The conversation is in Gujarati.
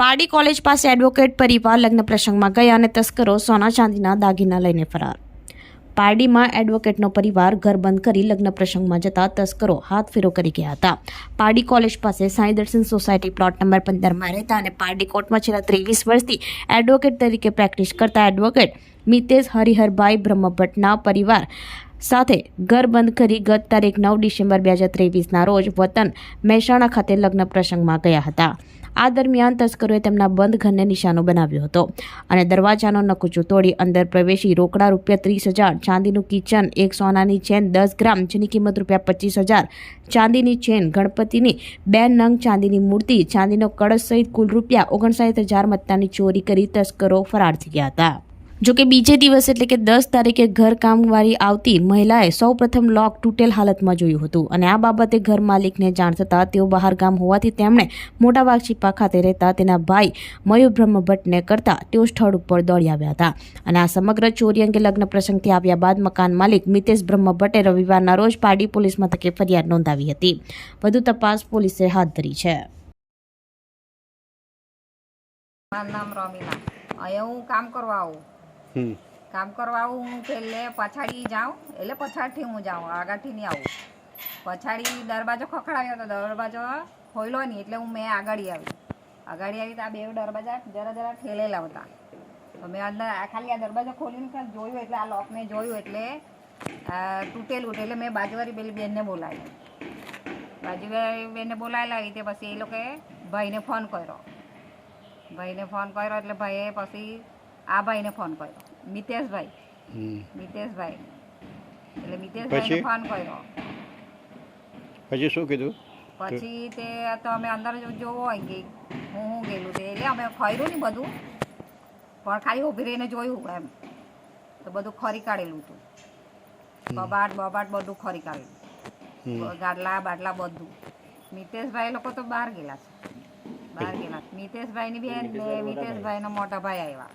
પારડી કોલેજ પાસે એડવોકેટ પરિવાર લગ્ન પ્રસંગમાં ગયા અને તસ્કરો સોના ચાંદીના દાગીના લઈને ફરાર. પારડીમાં એડવોકેટનો પરિવાર ઘર બંધ કરી લગ્ન પ્રસંગમાં જતા તસ્કરો હાથ ફેરો કરી ગયા હતા. પારડી કોલેજ પાસે સાંઈ દર્શન સોસાયટી પ્લોટ નંબર પંદરમાં રહેતા અને પારડી કોર્ટમાં છેલ્લા ત્રેવીસ વર્ષથી એડવોકેટ તરીકે પ્રેક્ટિસ કરતા એડવોકેટ મિતેશ હરિહરભાઈ બ્રહ્મભટ્ટના પરિવાર સાથે ઘર બંધ કરી ગત તારીખ નવ ડિસેમ્બર બે હજાર ત્રેવીસના રોજ વતન મહેસાણા ખાતે લગ્ન પ્રસંગમાં ગયા હતા. આ દરમિયાન તસ્કરોએ તેમના બંધ ઘરને નિશાનો બનાવ્યો હતો અને દરવાજાનો નકુચો તોડી અંદર પ્રવેશી રોકડા રૂપિયા ત્રીસ હજાર, ચાંદીનું કિચન, એક સોનાની ચેન, દસ ગ્રામ, જેની કિંમત રૂપિયા પચીસ હજાર, ચાંદીની ચેન, ગણપતિની બે નંગ ચાંદીની મૂર્તિ, ચાંદીનો કળશ સહિત કુલ રૂપિયા ઓગણસાઠ હજાર મત્તાની ચોરી કરી તસ્કરો ફરાર થઈ ગયા હતા. જોકે બીજે દિવસ એટલે કે દસ તારીખે ઘર કામવાળી આવતી મહિલાએ સૌ પ્રથમ લોક તૂટેલ હાલતમાં જોયું હતું. અને આ બાબતે ઘર માલિકને જાણ થતાં તેઓ બહાર ગામ હોવાથી તેમણે મોટા વાઘચીપા ખાતે રહેતા તેના ભાઈ મયુર બ્રહ્મભટ્ટને કરતા તેઓ સ્થળ ઉપર દોડી આવ્યા હતા. અને આ સમગ્ર ચોરી અંગે લગ્ન પ્રસંગથી આવ્યા બાદ મકાન માલિક મિતેશ બ્રહ્મભટ્ટે રવિવારના રોજ પારડી પોલીસ મથકે ફરિયાદ નોંધાવી હતી. વધુ તપાસ પોલીસે હાથ ધરી છે. મારું નામ રમીલા. અહીંયા હું કામ કરવા આવું. કામ કરવા આવું હું પહેલે પછાડી જાઉં, એટલે પછાડથી હું જાઉં, આગળથી નહીં આવું. પછાડી દરવાજો ખખડાવ્યો હતો દરવાજો ખોલ્યો નહીં, એટલે હું મેં આગળ આવી. આગળ આવી તો આ બે દરવાજા જરા જરા ઠેલેલા હતા. તો મેં અંદર ખાલી આ દરવાજો ખોલીને ખાલી જોયું એટલે આ લોકને જોયું એટલે તૂટેલું એટલે મેં બાજુવાળી પેલી બેનને બોલાવી. બાજુવાળી બેનને બોલાવેલા રીતે પછી એ લોકોએ ભાઈને ફોન કર્યો. ભાઈને ફોન કર્યો એટલે ભાઈએ પછી આ ભાઈને ફોન કર્યો. મિતેશભાઈ. મિતેશભાઈ. એટલે મિતેશભાઈને ફોન કર્યો. પછી શું કીધું? પછી તે તો અમે અંદર જોવો કે હું હું ગયેલું તે એટલે અમે ફર્યું ને બધું. પણ ખાલી ઊભી રહીને જોયું એમ. તો બધું ખરી કાઢેલું હતું. બબાટ બબાટ બધું ખરી કાઢેલું. ગાડલા બાટલા બધું. મિતેશભાઈ લોકો તો બહાર ગયેલા છે. બહાર ગયેલા મિતેશભાઈની બેન મિતેશભાઈનો મોટા ભાઈ આવ્યા.